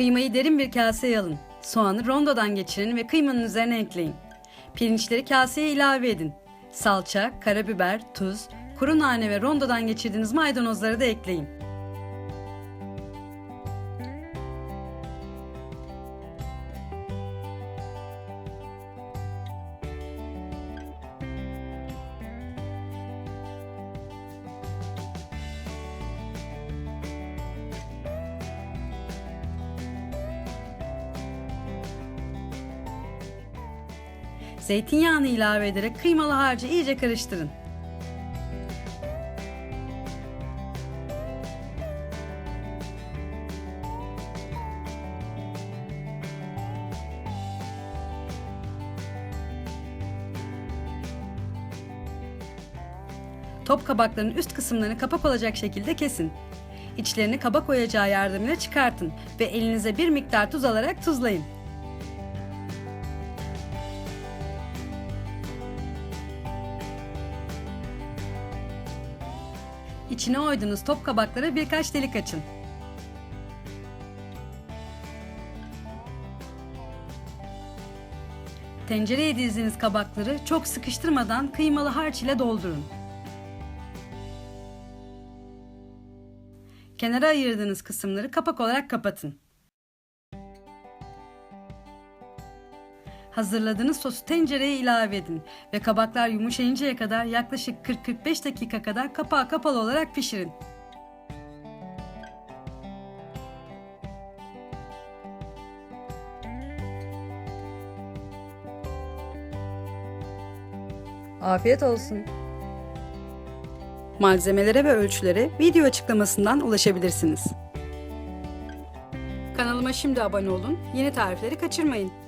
Kıymayı derin bir kaseye alın. Soğanı rondodan geçirin ve kıymanın üzerine ekleyin. Pirinçleri kaseye ilave edin. Salça, karabiber, tuz, kuru nane ve rondodan geçirdiğiniz maydanozları da ekleyin. Zeytinyağını ilave ederek kıymalı harcı iyice karıştırın. Top kabakların üst kısımlarını kapak olacak şekilde kesin. İçlerini kabak oyacağı yardımıyla çıkartın ve elinize bir miktar tuz alarak tuzlayın. İçine oyduğunuz top kabaklara birkaç delik açın. Tencereye dizdiğiniz kabakları çok sıkıştırmadan kıymalı harç ile doldurun. Kenara ayırdığınız kısımları kapak olarak kapatın. Hazırladığınız sosu tencereye ilave edin ve kabaklar yumuşayıncaya kadar yaklaşık 40-45 dakika kadar kapağı kapalı olarak pişirin. Afiyet olsun. Malzemelere ve ölçülere video açıklamasından ulaşabilirsiniz. Kanalıma şimdi abone olun, yeni tarifleri kaçırmayın.